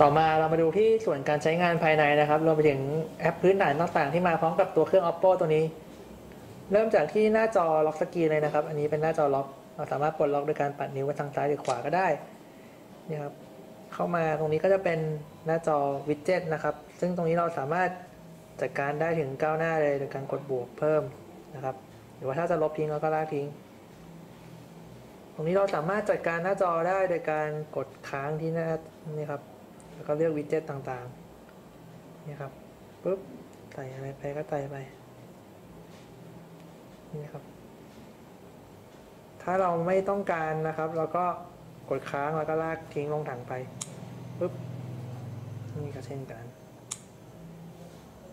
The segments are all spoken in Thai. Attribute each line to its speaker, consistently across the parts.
Speaker 1: ต่อมาเรามาดูที่ส่วนการใช้งานภายในนะครับรวมไปถึงแอปพื้นฐานต่างๆ ที่มาพร้อมกับตัวเครื่อง oppo ตัวนี้ เริ่มจากที่หน้าจอล็อกสกรีนเลยนะครับ อันนี้เป็นหน้าจอล็อก เราสามารถปลดล็อกโดยการปัดนิ้วไปทางซ้ายหรือขวาก็ได้นี่ครับเข้ามาตรงนี้ก็จะเป็นหน้าจอวิดเจ็ตนะครับ ซึ่งตรงนี้เราสามารถจัดการได้ถึงก้าวหน้าเลยโดยการกดบวกเพิ่มนะครับ หรือว่าถ้าจะลบทิ้งเราก็ลากทิ้ง ตรงนี้เราสามารถจัดการหน้าจอได้โดยการกดค้างที่หน้านี่ครับ แล้วก็เลือกวิดเจ็ตต่างๆ นี่ครับปุ๊บใส่อะไรไปก็ใส่ไป นี่ครับ ถ้าเราไม่ต้องการนะครับ เราก็กดค้างแล้วก็ลากทิ้งลงถังไปปุ๊บ นี่ก็เช่นกัน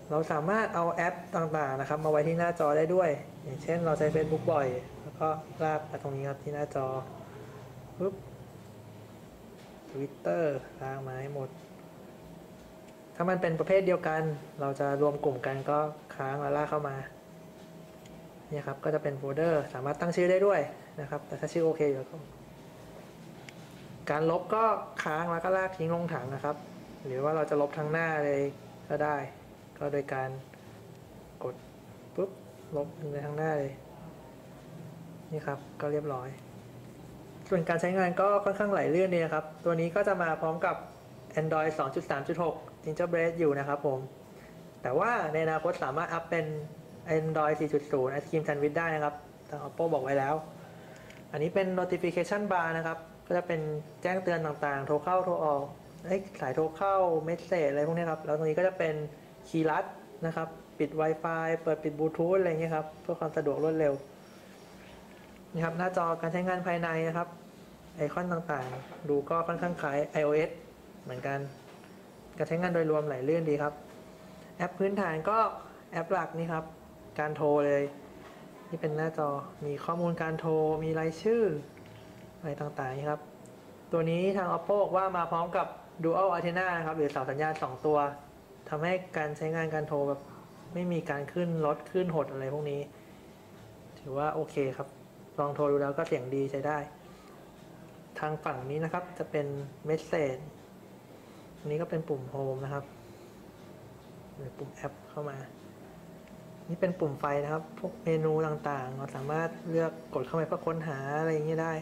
Speaker 1: เราสามารถเอาแอปต่างๆนะครับ มาไว้ที่หน้าจอได้ด้วย อย่างเช่น เราใช้ Facebook บ่อย แล้วก็ลากมาตรงนี้ครับที่หน้าจอปุ๊บ Twitter ลากมาให้หมด ถ้ามันเป็นประเภทเดียวกัน เราจะรวมกลุ่มกันก็ค้างแล้วลากเข้ามาเนี่ยครับก็จะเป็นโฟลเดอร์สามารถตั้งชื่อได้ด้วยนะครับ แต่ถ้าชื่อโอเคอยู่ก็การลบก็ค้างแล้วก็ลากทิ้งลงถังนะครับ หรือว่าเราจะลบทั้งหน้าเลยก็ได้ ก็โดยการกดปุ๊บลบในทั้งหน้าเลย นี่ครับก็เรียบร้อย ส่วนการใช้งานก็ค่อนข้างไหลเลื่อนดีนะครับ ตัวนี้ก็จะมาพร้อมกับ Android 2.3.6 Gingerbread อยู่นะครับผม แต่ว่าในอนาคตสามารถอัพเป็น Android 4.0 Ice Cream Sandwich ได้นะครับทาง Oppo บอกไว้แล้ว อันนี้เป็น notification bar นะครับ ก็จะเป็นแจ้งเตือนต่างๆ โทรเข้าโทรออกเอ้สายโทรเข้าเมสเซจอะไรพวกนี้ครับ แล้วตรงนี้ก็จะเป็นคีย์ลัดนะครับ ปิด Wi-Fi เปิดปิดบลูทูธอะไรเงี้ยครับ เพื่อความสะดวกรวดเร็วนี่ครับหน้าจอการใช้งานภายในนะครับ ไอคอนต่างๆ ดูก็ค่อนข้างคล้าย iOS เหมือนกัน การใช้งานโดยรวมไหลลื่นดีครับ แอปพื้นฐานก็แอปหลักนี่ครับ การโทรเลย นี่เป็นหน้าจอมีข้อมูลการโทร มีรายชื่อ อะไรต่างๆนี่ครับ ตัวนี้ทาง oppo บอกว่ามาพร้อมกับ dual antenna นะครับ หรือเสาสัญญาณ 2 ตัวทำให้การใช้งานการโทรแบบไม่มีการขึ้นลดขึ้นหดอะไรพวกนี้ ถือว่าโอเคครับ ลองโทรดูแล้วก็เสียงดีใช้ได้ ทางฝั่งนี้นะครับ จะเป็น message อันนี้ก็เป็นปุ่ม home นะครับ หรือปุ่มแอปเข้ามา นี่เป็นปุ่มไฟนะครับ พวกเมนูต่างๆ เราสามารถเลือกกดเข้าไปเพื่อค้นหาอะไรอย่างนี้ได้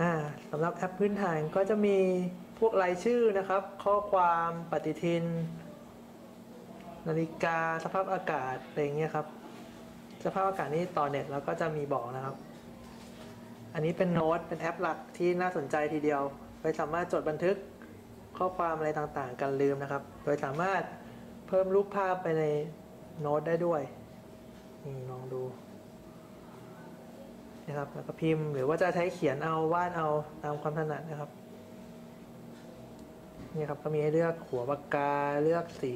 Speaker 1: อ่าสำหรับแอปพื้นฐานก็จะมีพวกรายชื่อนะครับ ข้อความปฏิทิน นาฬิกาสภาพอากาศอะไรอย่างเงี้ยครับ สภาพอากาศนี่ต่อเน็ตแล้วก็จะมีบอกนะครับ อันนี้เป็นโน้ตเป็นแอปหลักที่น่าสนใจทีเดียวโดยสามารถจดบันทึกข้อความอะไรต่างๆ กันลืมนะครับ โดยสามารถเพิ่มรูปภาพไปในโน้ตได้ด้วยนี่ลองดูนะครับแล้วก็พิมพ์หรือว่าจะใช้เขียนเอาวาดเอาตามความถนัดนะครับนี่ครับก็มีให้เลือกหัวปากกาเลือกสี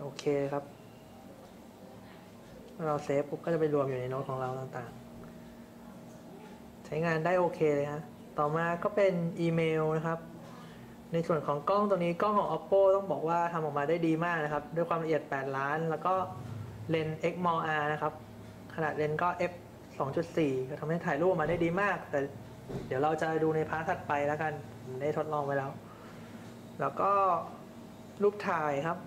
Speaker 1: โอเคครับ เราเซฟปุ๊บก็จะไปรวมอยู่ในโน้ตของเราต่างๆ ใช้งานได้โอเคเลยฮะต่อมาก็เป็นอีเมลนะครับ ในส่วนของกล้องตัวนี้กล้องของ oppo ต้องบอกว่าทำออกมาได้ดีมากนะครับ ด้วยความละเอียด 8 ล้าน แล้วก็เลนส์ x m o r นะครับ ขนาดเลนส์ก็ f 2.4 ก็ทำให้ถ่ายรูปออกมาได้ดีมาก แต่เดี๋ยวเราจะดูในพาร์ทถัดไปแล้วกัน ผมได้ทดลองไว้แล้ว แล้วก็รูปถ่ายครับ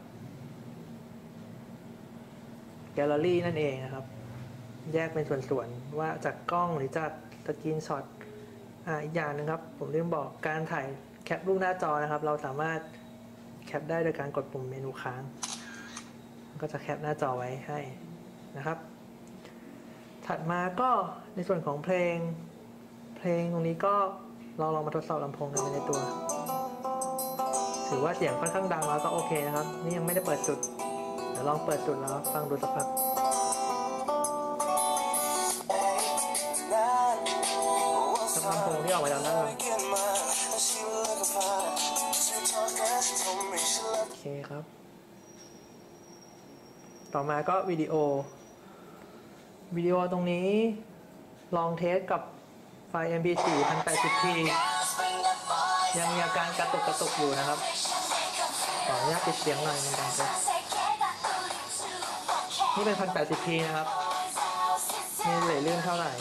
Speaker 1: แกลเลอรี่นั่นเองนะครับ แยกเป็นส่วนๆว่าจากกล้องหรือจาก สกรีนช็อตอีกอย่างหนึงครับ ผมลืมบอกการถ่ายแคปรูปหน้าจอนะครับ เราสามารถแคปได้โดยการกดปุ่มเมนูค้าง ก็จะแคปหน้าจอไว้ให้นะครับ ถัดมาก็ในส่วนของเพลง เพลงตรงนี้ก็ลองลองมาทดสอบลำโพงกันในตัว ถือว่าเสียงค่อนข้างดังแล้วก็โอเคนะครับ นี่ยังไม่ได้เปิดจุด เดี๋ยวลองเปิดจุดแล้วฟังดูสักพักำโพงที่ออกมาจากด้านหลังโอเคครับ ต่อมาก็วิดีโอ วิดีโอตรงนี้ลองเทสกับไฟ MP4 1080p ยังมีอาการกระตุกกระตุกอยู่นะครับขออนุญาตปิดเสียงหน่อยในการเทสนี่เป็น 1080p นะครับม่เหลยเลื่อนเท่าไหร่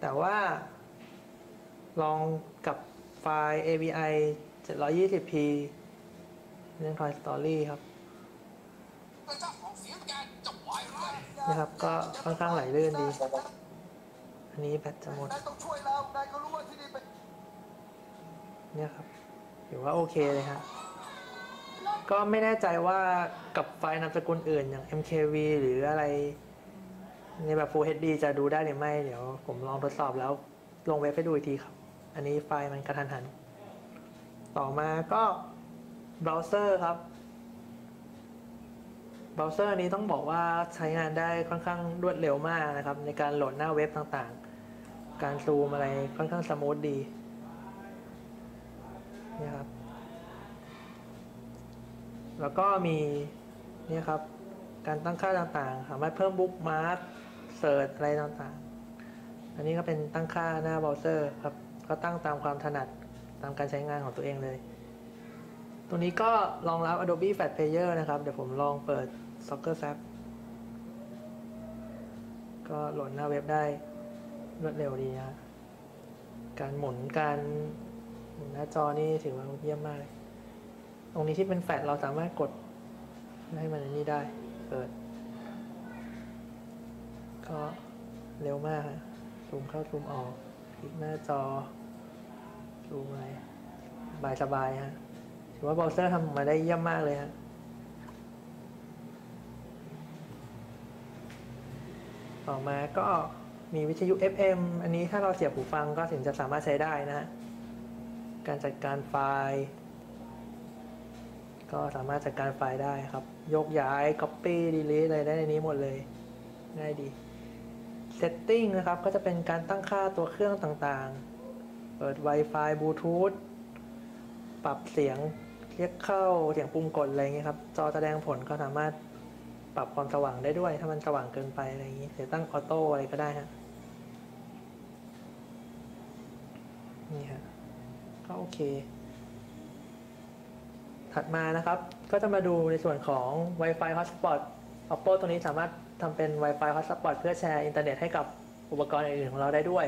Speaker 1: แต่ว่าลองกับไฟล์ AVI 720p เรื่อง Toy Story ครับ
Speaker 2: พระเจ้าของเสียงแกจะวายร้าย
Speaker 1: นะครับก็ค่อนข้างไหลลื่นดี อันนี้แบตจะหมด
Speaker 3: เนี่ย
Speaker 1: ครับถือว่าโอเคเลยฮะก็ไม่แน่ใจว่ากับไฟล์นามสกุลอื่นอย่าง MKV หรืออะไร นแบบ Full HD จะดูได้หรือไม่ เดี๋ยวผมลองทดสอบแล้วลงเว็บให้ดูอีกทีครับ อันนี้ไฟล์มันกระทันหัน ต่อมาก็เบราว์เซอร์ครับเบราว์เซอร์นี้ต้องบอกว่าใช้งานได้ค่อนข้างรวดเร็วมากนะครับ ในการโหลดหน้าเว็บต่างๆ การซูมอะไรค่อนข้างสมูทดีนี่ครับ แล้วก็มีนี่ครับการตั้งค่าต่างๆ สามารถเพิ่มบุ๊กมาร์ค เสิร์ชอะไรต่างๆ อันนี้ก็เป็นตั้งค่าหน้าเบราว์เซอร์ครับ ก็ตั้งตามความถนัดตามการใช้งานของตัวเองเลยตัวนี้ก็รองรับ Adobe Flash Player นะครับ เดี๋ยวผมลองเปิด Soccer Zap ก็โหลดหน้าเว็บได้รวดเร็วดีนะการหมุนการหมุนหน้าจอนี่ถือว่าเยี่ยมมากเลย ตรงนี้ที่เป็นแฟลชเราสามารถกดให้มันนนี้ได้ เปิด ก็เร็วมากซูมเข้าซูมออกคลิกหน้าจอซูมอะไรสบายสบายๆฮะถือว่าเบราว์เซอร์ทำมาได้เยี่ยมมากเลยฮะต่อมาก็มีวิทยุ FM อันนี้ถ้าเราเสียบหูฟังก็ถึงจะสามารถใช้ได้นะฮะ การจัดการไฟล์ ก็สามารถจัดการไฟล์ได้ครับ ยกย้าย Copy Delete อะไรได้ในนี้หมดเลย ง่ายดี Setting นะครับ ก็จะเป็นการตั้งค่าตัวเครื่องต่างๆ เปิด Wi-Fi Bluetooth ปรับเสียงเรียกเข้าเสียงปุ่มกดอะไรอย่างเงี้ยครับ จอแสดงผลก็สามารถปรับความสว่างได้ด้วย ถ้ามันสว่างเกินไปอะไรอย่างงี้หรือตั้งออโต้อะไรก็ได้ฮะนี่ฮะก็โอเค ถัดมานะครับ ก็จะมาดูในส่วนของ Wi-Fi Hotspot Oppo ตัวนี้สามารถ ทำเป็น Wi-Fi Hotspot เพื่อแชร์อินเทอร์เน็ตให้กับอุปกรณ์อื่นๆของเราได้ด้วย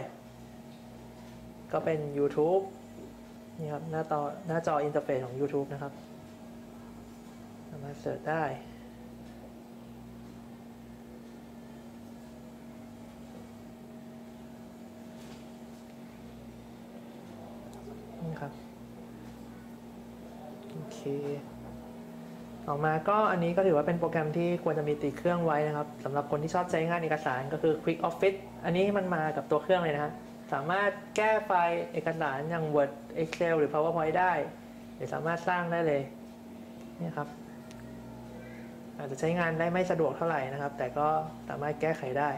Speaker 1: ก็เป็น YouTube นี่ครับหน้าจอหน้าจออินเทอร์เฟซของ YouTube นะครับสามารถเสิร์ชได้นี่ครับ โอเค ต่อมาก็อันนี้ก็ถือว่าเป็นโปรแกรมที่ควรจะมีติดเครื่องไว้นะครับสำหรับคนที่ชอบใช้งานเอกสารก็คือ Quick Office อันนี้มันมากับตัวเครื่องเลยนะสามารถแก้ไฟล์เอกสารอย่าง Word Excel หรือ PowerPoint ได้หรือสามารถสร้างได้เลยนี่ครับอาจจะใช้งานได้ไม่สะดวกเท่าไหร่นะครับ แต่ก็สามารถแก้ไขได้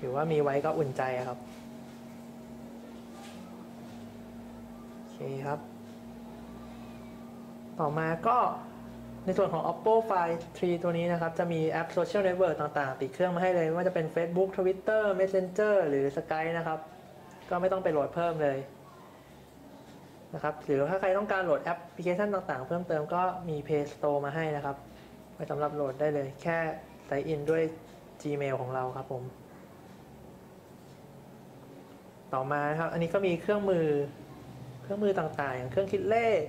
Speaker 1: ถือว่ามีไว้ก็อุ่นใจครับโอเคครับ ต่อมาก็ ในส่วนของ Oppo Find 3 ตัวนี้นะครับ จะมีแอป Social Network ต่างๆ ติดเครื่องมาให้เลย ไม่ว่าจะเป็น Facebook Twitter Messenger หรือ Skype นะครับ ก็ไม่ต้องไปโหลดเพิ่มเลยนะครับหรือถ้าใครต้องการโหลดแอปพลิเคชันต่างๆ เพิ่มเติมก็มี Play Store มาให้นะครับ ไว้สำหรับโหลดได้เลย แค่ใส่อินด้วย Gmail ของเราครับผม ต่อมานะครับ อันนี้ก็มีเครื่องมือ เครื่องมือต่างๆ อย่างเครื่องคิดเลข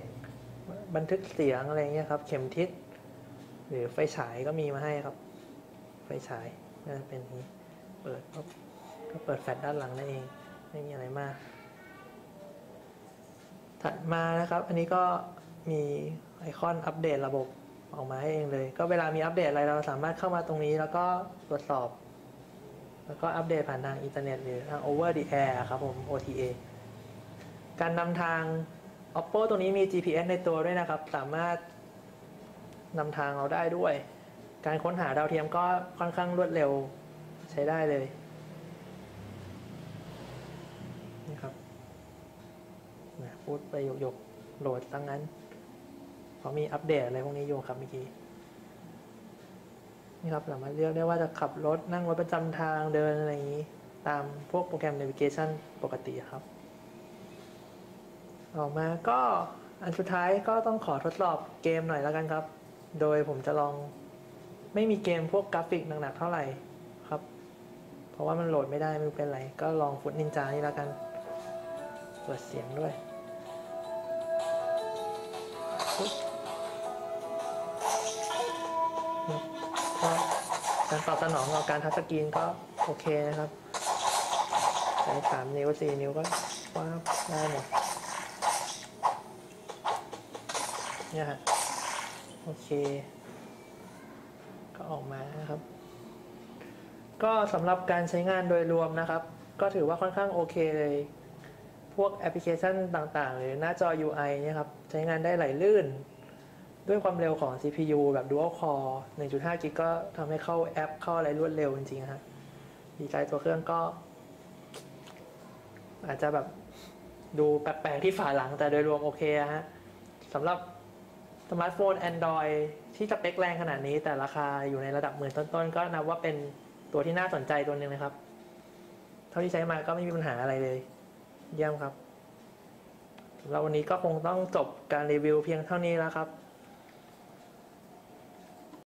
Speaker 1: บันทึกเสียงอะไรเงี้ยครับ เข็มทิศหรือไฟฉายก็มีมาให้ครับ ไฟฉายก็จะเป็นนี้เปิดปุ๊บก็เปิดแฟลชด้านหลังนั่นเอง ไม่มีอะไรมาก ถัดมานะครับ อันนี้ก็มีไอคอนอัปเดตระบบออกมาให้เองเลย ก็เวลามีอัปเดตอะไรเราสามารถเข้ามาตรงนี้ แล้วก็ตรวจสอบ แล้วก็อัปเดตผ่านทางอินเทอร์เน็ตหรือทาง over the air ครับผม OTA การนำทาง Oppo ตัวนี้มี GPS ในตัวด้วยนะครับ สามารถนำทางเราได้ด้วย การค้นหาดาวเทียมก็ค่อนข้างรวดเร็วใช้ได้เลยนี่ครับนะพูดไปหยกๆโหลดตั้งนั้นเพราะมีอัปเดตอะไรพวกนี้อยู่ครับเมื่อกี้นี่ครับสามารถเลือกได้ว่าจะขับรถนั่งรถประจำทางเดินอะไรอย่างนี้ ตามพวกโปรแกรม navigation ปกติครับ ออกมาก็อันสุดท้ายก็ต้องขอทดสอบเกมหน่อยแล้วกันครับ โดยผมจะลองไม่มีเกมพวกกราฟิกหนักๆเท่าไหร่ครับ เพราะว่ามันโหลดไม่ได้ไม่เป็นไร ก็ลองฟุตนินจานี่แล้วกัน เปิดเสียงด้วยการตอบสนองต่อการทัชสกรีนก็โอเคนะครับใช้สามนิ้วสี่นิ้วก็ว้าได้หมด เนี่ยฮะโอเค ก็ออกมานะครับ ก็สำหรับการใช้งานโดยรวมนะครับ ก็ถือว่าค่อนข้างโอเคเลย พวกแอปพลิเคชันต่างๆ หรือหน้าจอ UI เนี่ยครับ ใช้งานได้ไหลลื่น ด้วยความเร็วของ CPU แบบ Dual Core 1.5 g ก็ทำให้เข้าแอปเข้าอะไรรวดเร็วจริงๆฮะดีใจตัวเครื่องก็ อาจจะแบบดูแปลกๆที่ฝาหลังแต่โดยรวมโอเคอะฮะสำหรับ สมาร์ทโฟน Android ที่สเปคแรงขนาดนี้แต่ราคาอยู่ในระดับหมื่นต้นๆ ก็นับว่าเป็นตัวที่น่าสนใจตัวหนึ่งนะครับ เท่าที่ใช้มาก็ไม่มีปัญหาอะไรเลย เยี่ยมครับเราวันนี้ก็คงต้องจบการรีวิวเพียงเท่านี้แล้วครับ